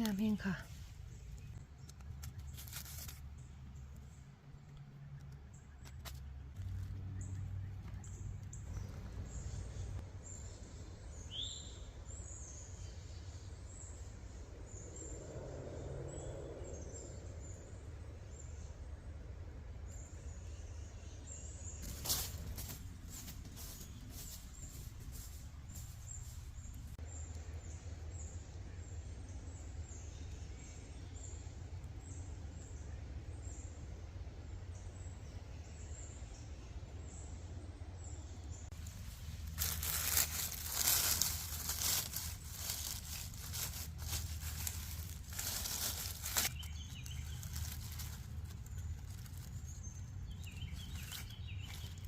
งามเพียงค่ะ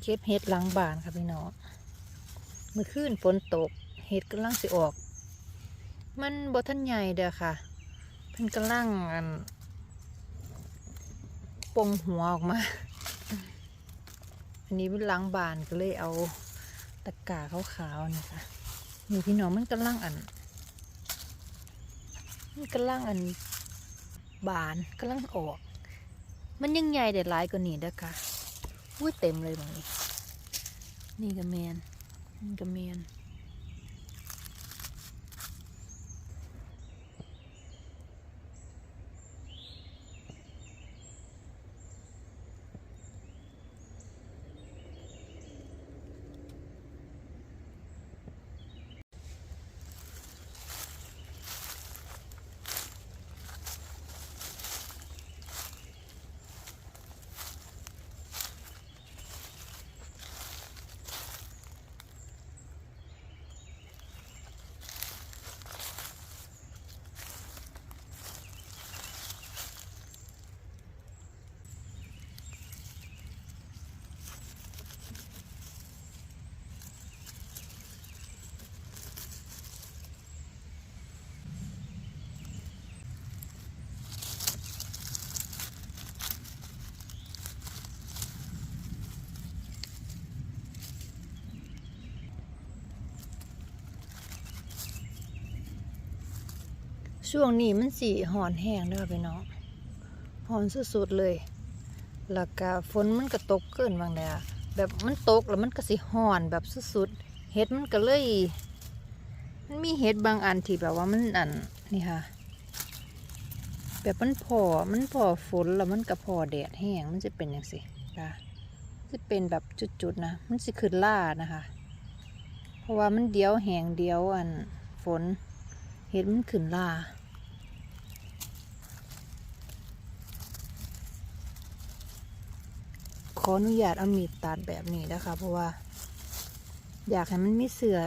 เก็บเห็ดหลังบานค่ะพี่น้องเมื่อคืนฝนตก เห็ดกำลังสิออก มันบทันใหญ่เด้อค่ะเพิ่นกำลังอันปงหัวออกมา อันนี้เป็นล้างบานก็เลยเอาตะกร้าขาวๆนะคะนี่พี่น้องมันกำลังอัน มันกำลังอันบานกำลังออก มันยังใหญ่แต่หลายกว่านี้เด้อค่ะอุ้ยเต็มเลยบางนี้ นี่ก็เมนนี่ก็เมน ช่วงนี้มันสีหอนแห้งเด้อพี่น้องหอนสุดๆเลย แล้วก็ฝนมันก็ตกเกินบางแดดแบบมันตกแล้วมันก็สิหอนแบบสุดๆเห็ดมันก็เลย มันมีเห็ดบางอันที่แบบว่ามันอันนี่ค่ะ แบบมันพอมันพอฝนแล้วมันก็พอแดดแห้งมันจะเป็นอย่างสิค่ะจะเป็นแบบจุดๆนะมันสิขึ้นล่านะคะ เพราะว่ามันเดียวแห้งเดียวอันฝนเห็ดมันขึ้นล่า ขออนุญาตเอามีดตัดแบบนี้นะคะ เพราะว่า อยากให้มันมีเสือ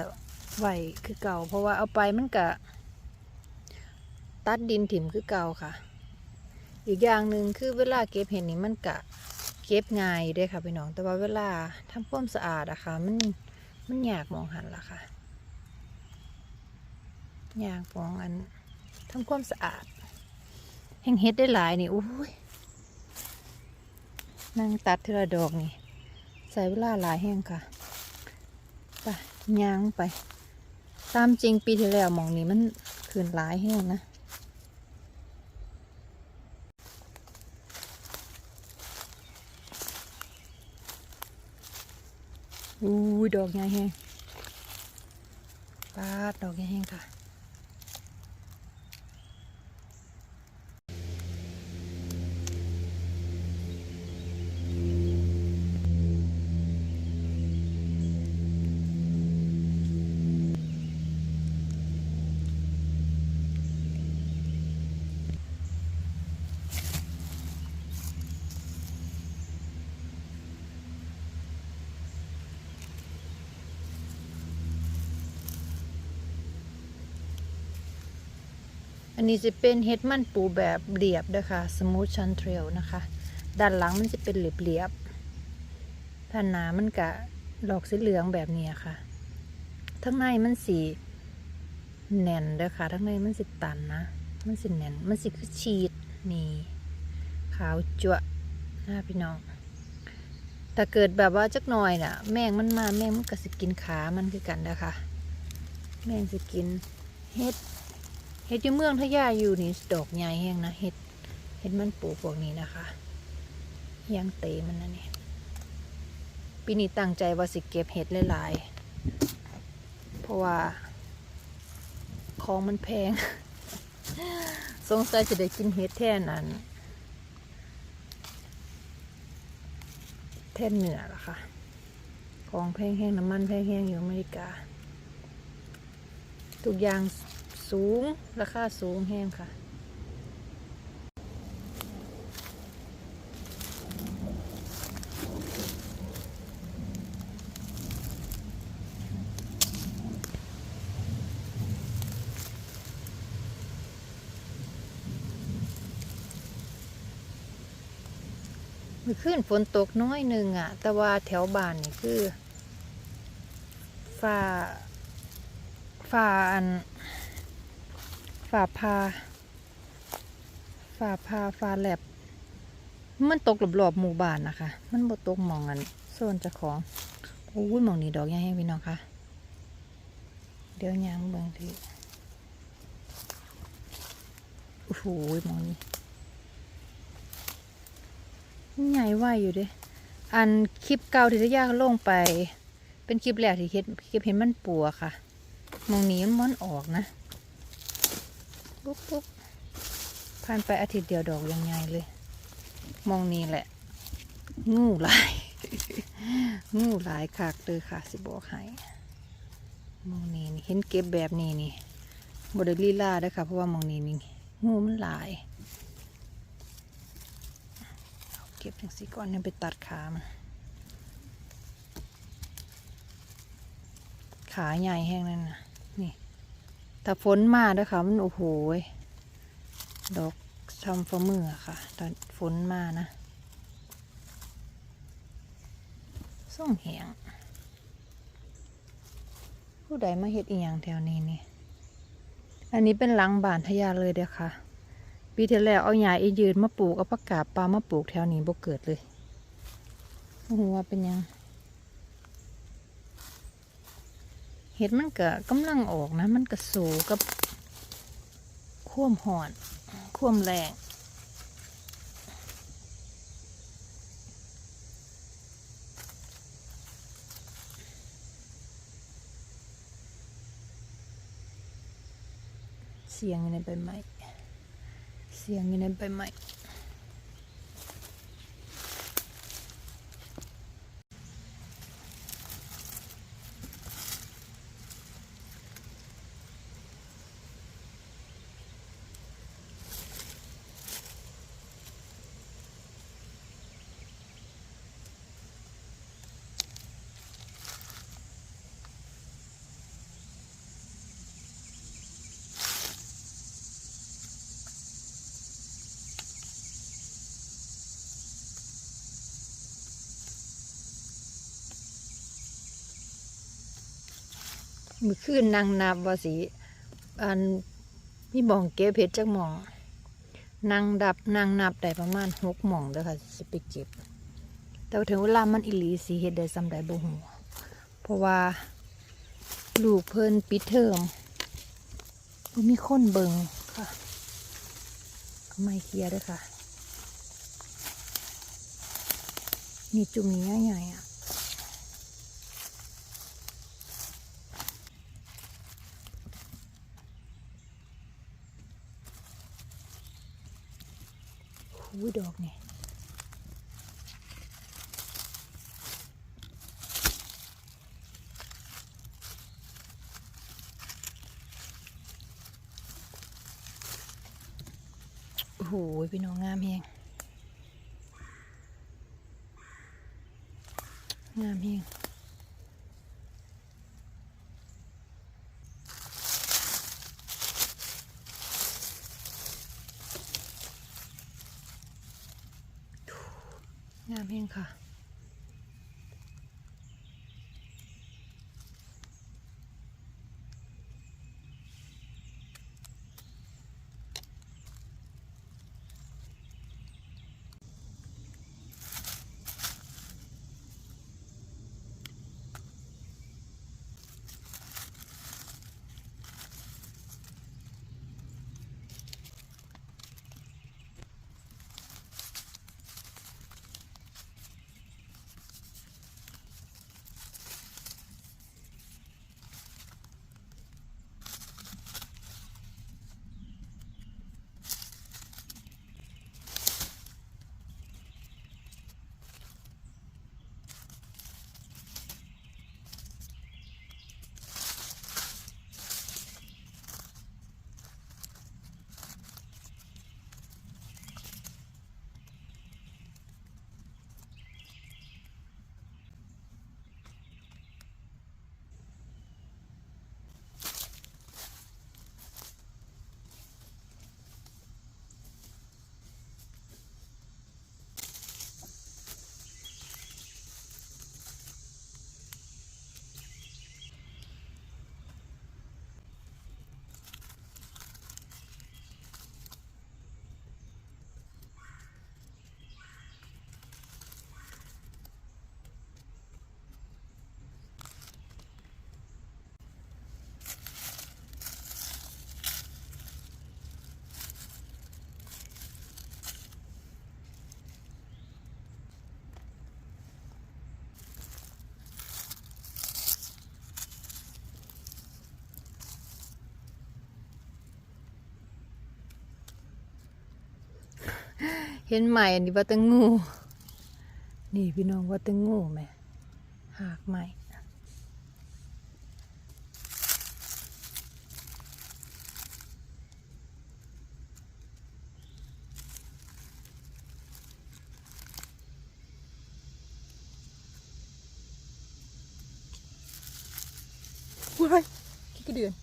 ไหวคือเก่า เพราะว่าเอาไปมันกะตัดดินถิ่มคือเก่าค่ะ อีกอย่างหนึ่งคือเวลาเก็บเห็ดนี่มันกะเก็บง่ายอยู่เด้ค่ะพี่น้อง แต่ว่าเวลาทำความสะอาดอะค่ะ มันมันยากมองหันละค่ะยางปองอันทำความสะอาดแห่งเฮ็ดได้หลายนี่อุ้ย นั่งตัดเทละดอกนี่ ใส่เวลาหลายแห้งค่ะไปย่างไป ตามจริงปีที่แล้วหมองนี้มันคืนหลายแห้งนะอู้ดอกใหญ่แห้งปาดดอกใหญ่แห้งค่ะ นนี้จะเป็นเฮ็ดมันปูแบบเรียบเด้อค่ะสมูทชันเทรลนะคะ ด้านหลังมันจะเป็นเรียบๆถ้าหนามันกะดอกสีเหลืองแบบนี้ค่ะ ทั้งในมันสีแน่นเด้อค่ะ ทั้งในมันสิตันนะ มันสิแน่น มันสิคือชีดนี่ขาวจั่วหน้าพี่น้องถ้าเกิดแบบว่าจักหน่อยน่ะ แมงมันมาแมงมันก็สิกินขามันคือกันนะคะแมงสิกินเฮ็ด เฮ็ดอยู่เมืองทะยาอยู่นี่ดอกใหญ่แห้งนะเห็ดเห็ดมันปลูกพวกนี้นะคะยางเตมันนะนี่ปีนี้ตั้งใจว่าสิเก็บเห็ดหลายๆเพราะว่าของมันแพง สงสัยจะได้กินเห็ดแท่นอันแท่นเหนือละค่ะ ของแพงแห้งน้ำมันแพงแห้งอยู่อเมริกา ทุกอย่าง สูง ราคาสูงแห้งค่ะ มื่อคืนฝนตกน้อยหนึ่งอะแต่ว่าแถวบ้านนี่คือฟ้าฟ้าอัน ฟ้าพาฟ้าพาฟ้าแลบ มันตกรอบๆหมู่บ้านนะคะ มันบ่ตกมองอันโซนเจ้าของโอ้ยมองนี้ดอกยังให้พี่น้องค่ะ เดี๋ยวยางเบิ่งทีโอ้โหมองนี้ใหญ่ไหวอยู่เด้อันคลิปเก่าที่ทะยาลงไป เป็นคลิปแรกที่เห็นคลิปเห็นมันปัวค่ะ มองนี้มันม้อนออกนะ ปุ๊บปุ๊บผ่านไปอาทิตย์เดียวดอกยังไงเลย มองนี้แหละ งูหลาย งูหลายคักเลยค่ะ สิบอกให้มองนี้นี่เห็นเก็บแบบนี้นี่บไดลีล่าได้อค่ะเพราะว่ามองนี้นี่งูมันหลายเก็บจังสีก่อนนี่ไปตัดขามันขาใหญ่แห้งนั่นนะ นี่ถ้าฝนมาด้วยค่ะ มันโอ้โหดอกทำฝ่ามือค่ะ ตอนฝนมานะส่งแหงผู้ใดมาเฮ็ดอีหยังแถวนี้นี่ อันนี้เป็นหลังบานทยาเลยเด้อค่ะ ปีที่แล้วเอาหญ้าอียืนมาปลูกเอาผักกาดปลามาปลูกแถวนี้บ่เกิดเลยโอ้โหว่าเป็นยัง ห็ดมันก็กำลังออกนะ มันก็สูกับข่วมหอนข่วมแรงเสียงอยู่ในใบไม้เสียงอยู่ในใบไม้ มือคืนนางนับว่าสิอันมีบ่องเก็บเพชรจักหมองนางดับนางนับได้ประมาณหกหม่องเด้อค่ะสิไปเก็บ แต่ถึงเวลามันอิลีสีเฮ็ดได้ซำใดบ่ฮู้เพราะว่าลูกเพิ่นปิดเทอมมีคนเบิงค่ะก็ไม่เคลียร์ด้วยค่ะ นี่จุ่มนี้ใหญ่ๆอะ หูยดอกนี่โอ้โหพี่น้องงามแฮงงามแฮง เองค่ะ ง เห็นใหม่อันนี้ว่าตังงู นี่พี่น้องว่าตังงูไหมหากใหม่ ว้ายขี้กระเดือน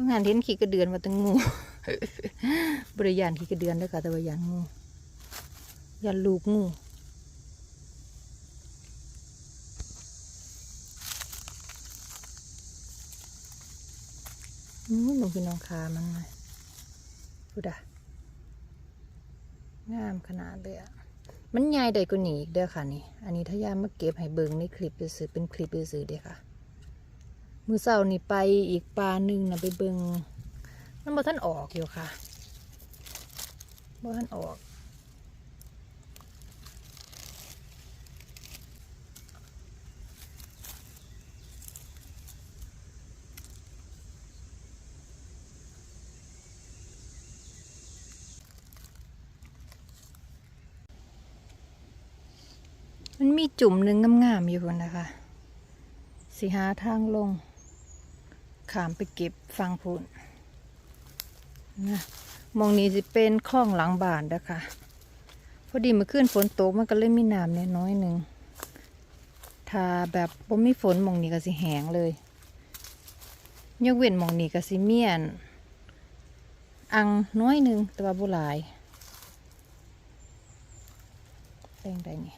ว่างานเห็นขี้กระเดือนมาตั้งงูบริยานขี้กระเดือนด้วยค่ะแต่ว่ายานงูยานลูกงูนู้นลงพี่น้องคามันเลยพูดอะงามขนาดเลยอะมันใหญ่ได้กว่านี้อีกเด้อค่ะนี่ อันนี้ถ้ายามมาเก็บให้เบิ่งในคลิปไปซื้อเป็นคลิปไปซื้อเด้อค่ะ มือเสาร์นี่ไปอีกปลาหนึ่งนะไปเบิงมันบ่ท่านออกอยู่ค่ะบ่ท่านออกมันมีจุ่มหนึ่งงามๆอยู่คนนะคะสิหาทางลง ขามไปเก็บฟังพูนนะมองนี้จะเป็นคลองหลังบ้านเด้อค่ะพอดีมื่อคืนฝนตกมันก็เลยมีน้ำเนี่ยน้อยหนึ่งถ้าแบบบ่มีฝนมองนี้ก็สิแห้งเลยยกเว้นมองนี้ก็สิเมียน อังน้อยหนึ่งแต่ว่าบุหลายแปลงใดนี่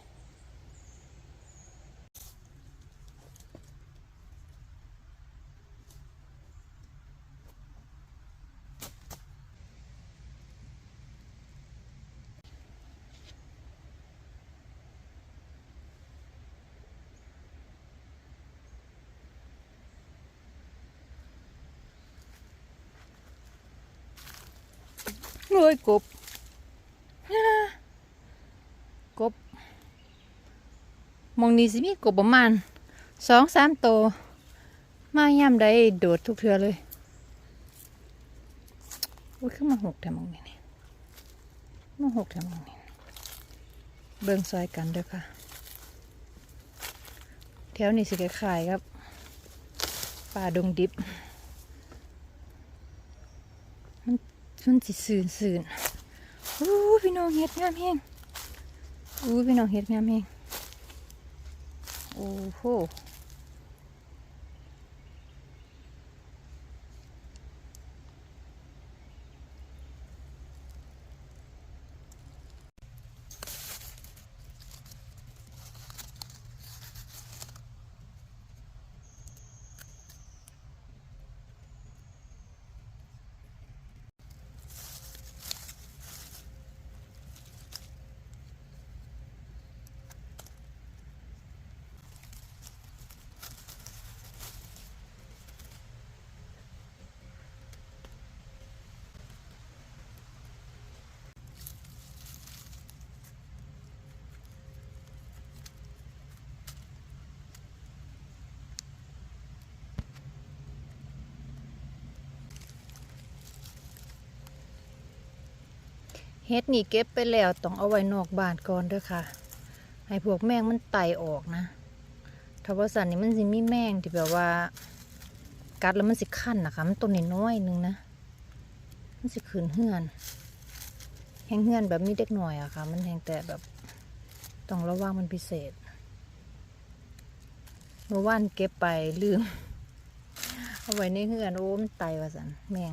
เอ้ยกบ กบ มองนี้สิมีกบประมาณสองสามโต มาย่ำได้โดดทุกเทือเลยอุ้ยขึ้นมาหกแถมมองนี้นี่มาหกแถมมองนี้เบิ่งซอยกันเด้อค่ะ แถวนี้สิคล้ายๆครับ ป่าดงดิบ มันสิสื่นสื่นอู้พี่น้องเฮ็ดงามแฮงอู้พี่น้องเฮ็ดงามแฮงโอ้โห เฮ็ดนี่เก็บไปแล้วต้องเอาไว้นอกบ้านก่อนด้อค่ะ ให้พวกแมงมันไต่ออกนะถ้าว่าสันนี่มันสิมีแมงที่แบบว่า กัดแล้วมันสิคันนะคะมันตัวน้อยๆหนึงนะมันสิขืนเหือนแห้งเหือนแบบมีเด็กหน่อยอะค่ะ มันแห้งแต่แบบต้องระวังมันพิเศษเมื่อวานเก็บไปลืมเอาไว้ในเหือนโอ้มันไตว่าสันแมง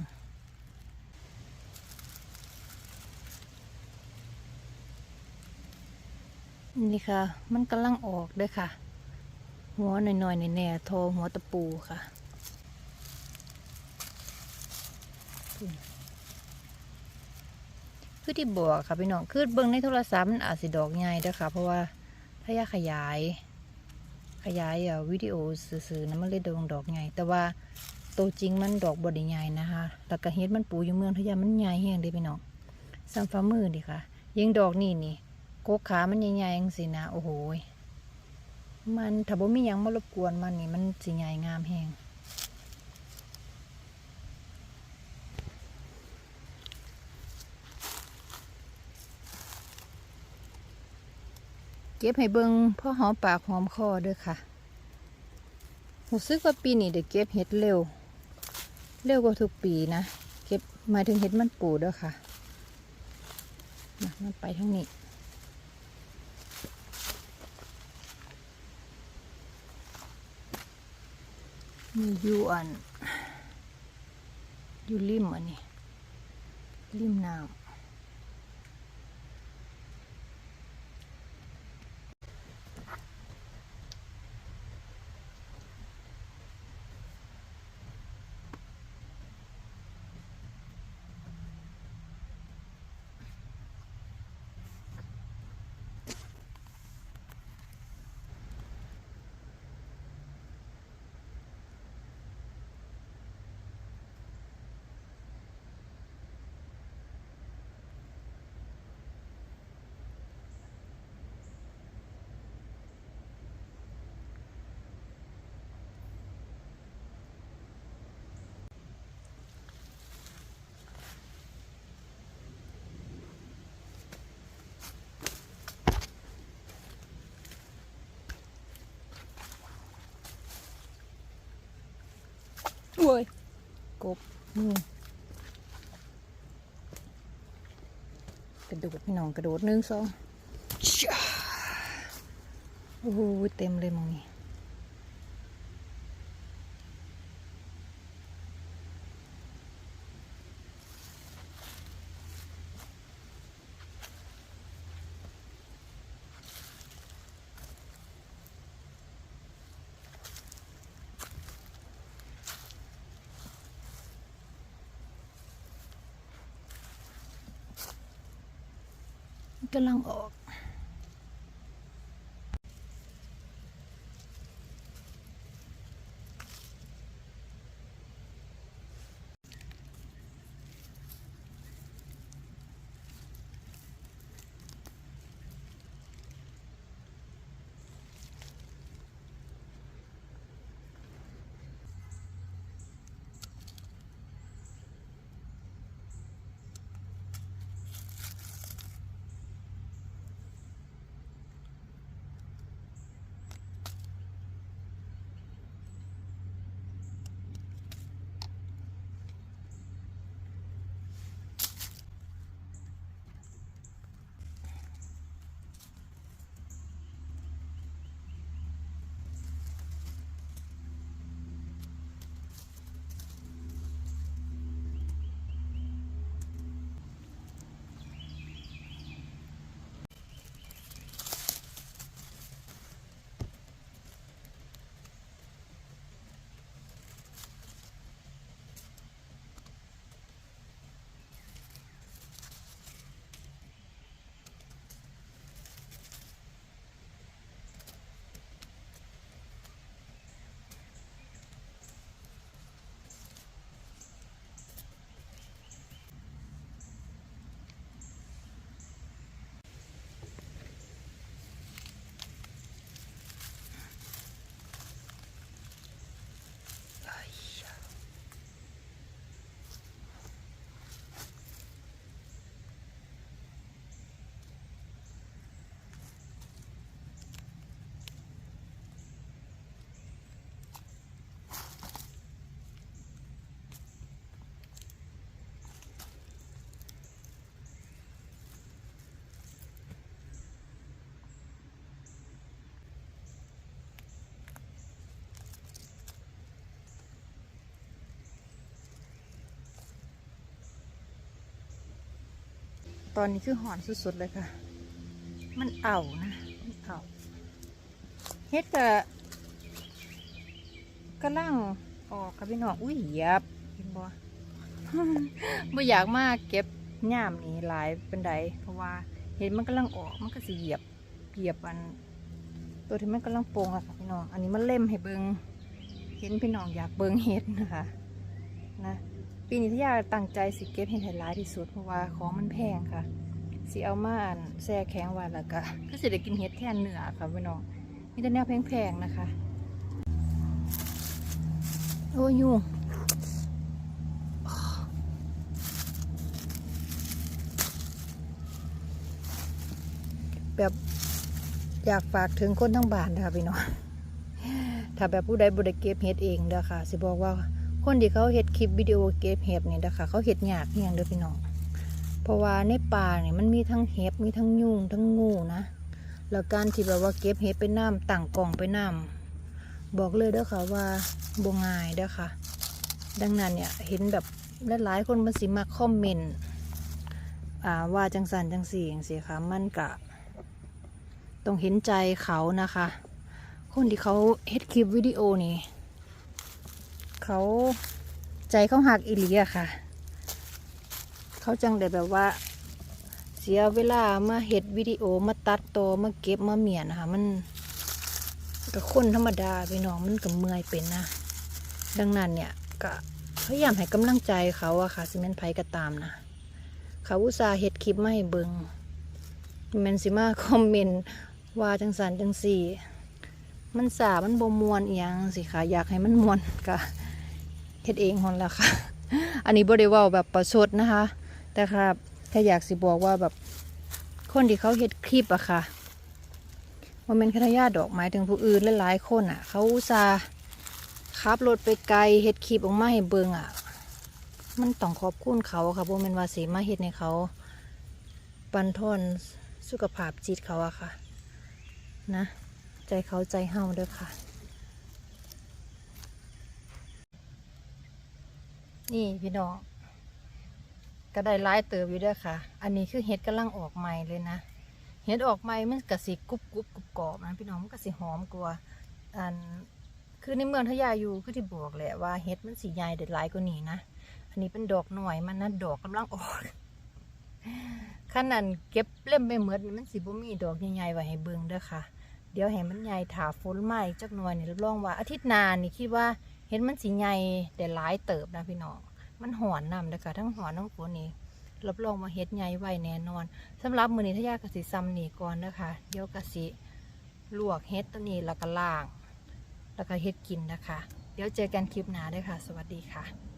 นี่ค่ะ มันกำลังออกเด้วยค่ะ หัวหน่อยๆแน่ๆโทรหัวตะปูค่ะคือที่บอกค่ะพี่น้องคือเบิ่งในโทรศัพท์มันอาจสิดอกใหญ่เด้อค่ะ เพราะว่าถ้ายาขยาย ขยายวิดีโอสื่อๆนะมันเลยดองดอกใหญ่แต่ว่าตัวจริงมันดอกบดใหญ่นะคะแล้วก็เฮ็ดมันปูอยู่เมืองทยามันใหญ่แห้งเด้พี่น้องซัมฟ้ามือดิค่ะ ยิงดอกนี่นี่ กกขามันใหญ่ๆจังสินะโอ้โหมันถ้าบ่มีหยังมารบกวนมันนี่มันสิใหญ่งามแฮงเก็บให้เบิงพ่อหอมปากหอมคอเด้วยค่ะรู้สึกว่าปีนี้ได้เก็บเห็ดเร็ว เร็วกว่าทุกปีนะ เก็บหมายถึงเห็ดมันปูเด้วยค่ะนะมันไปทางนี้ มีอยู่อัน อยู่ริมอันนี้ริมน้ำ โว้ยกบมือกระโดดพี่น้องกระโดดหนึ่งสองโอ้โหเต็มเลยมองนี่ กำลั ตอนนี้คือหอนสุดๆเลยค่ะ มันเอานะมันเอาเฮ็ดกะกำลังออกค่ะพี่น้องอุ้ยเหยียบเห็นบ่บ่อยากมากเก็บย่ามนี้หลายเป็นไดเพราะว่าเห็นมันกำลังออกมันก็สิเหยียบเหยียบอัน ตัวที่มันกำลังโป่งอะค่ะพี่น้องอันนี้มันเล่มให้เบิงเห็นพี่น้องอยากเบิงเห็ดนะคะนะ ปีนี้ที่ยาตั้งใจสิเก็บเห็ดให้หลายที่สุดเพราะว่าของมันแพงค่ะสิเอามาอั่นแช่แข็งไว้แล้วก็ก็สิได้กินเห็ดแทนเนื้อค่ะพี่น้องมีแต่แนวแพงๆนะคะ โอ้ยยุงแบบอยากฝากถึงคนทั้งบ้านนะคะพี่น้องถ้าแบบผู้ใดบ่ได้เก็บเห็ดเองเด้อค่ะ สิบอกว่า คนที่เขาเห็ดคลิปวิดีโอเก็บเห็ดนี่เด้อค่ะเขาเห็ดยากเฮียงเด้อพี่น้อง เพราะว่าในป่าเนี่ยมันมีทั้งเห็บมีทั้งยุงทั้งงูนะแล้วการที่แบบว่าเก็บเห็ดไปน้ำต่างกล่องไปน้ำบอกเลยเด้อค่ะว่าบงง่ายเด้อค่ะ ดังนั้นเนี่ยเห็นแบบหลายๆคนมันสิมาคอมเมนต์ว่าจังสันจังสี่อย่างสิค่ะมันกะต้องเห็นใจเขานะคะ คนที่เขาเฮ็ดคลิปวิดีโอนี่ เขาใจเขาหักอิลีอะค่ะ เขาจังได้แบบว่า เสียเวลามาเฮ็ดวิดีโอมาตัดต่อมาเก็บมาเมียนะคะมันก็คนธรรมดาพี่น้องมันก็เมื่อยเป็นนะ ดังนั้นเนี่ยก็พยายามให้กำลังใจเขาอะค่ะสิแม่นไผก็ตามนะ เขาอุตส่าห์เฮ็ดคลิปมาให้เบิงแมนสิมาคอมเมนต์ว่าจังสันจังสี่ มันสามันบมวนอีหยังสิค่ะอยากให้มันมวนก็ ฮ็ดเองหอนละค่ะ อันนี้บ่ได้เว้าแบบประชดนะคะ แต่ครับแค่อยากสิบอกว่าแบบคนที่เขาเฮ็ดคลิปอะค่ะว่าแม่นแค่ทายาดอกหมายถึงผู้อื่นและหลายคนอะเขาอุตส่าห์ขับรถไปไกลเฮ็ดคลิปออกมาให้เบิ่งอะมันต้องขอบคุณเขาค่ะบ่แม่นว่าสิมาเฮ็ดให้เขาปันทอนสุขภาพจิตเขาอะค่ะ นะ ใจเขาใจเฮาด้อค่ะ นี่พี่น้องก็ได้หลายเติบอยู่เด้วยค่ะ อันนี้คือเห็ดกำลังออกใหม่เลยนะ เห็ดออกใหม่มันกระสิกรุบกรุบกรุบกรอบนะพี่น้องมันกะสิหอมกว่าอันคือในเมืองทยาอยู่คือที่บอกแหละว่าเห็ดมันสีใหญ่เด็ดหลายกว่านี้นะ อันนี้เป็นดอกหน่อยมันนะดอกกำลังออกขั้นนั้นเก็บเล่มไปเหมือนมันสิบ่มีดอกใหญ่ๆไว้ให้เบิ่งเด้อค่ะ เดี๋ยวให้มันใหญ่ถาฝนไหม้จักหน่อยนี่รับรองว่าอาทิตย์หน้านี่คิดว่า เห็นมันสีใหญ่แต่หลายเติบนะพี่น้องมันหอนนำเลยค่ะทั้งหอนทั้งฝนนี่รับรองว่าเฮ็ดใหญ่ไว้แน่นอนสำหรับมือนี้ทายากสิซ้ำนี่ก่อนนะคะเดี๋ยวกสิลวกเฮ็ดตัวนี้แล้วก็ล่าง แล้วก็เฮ็ดกินนะคะ เดี๋ยวเจอกันคลิปหน้าเด้วยค่ะ สวัสดีค่ะ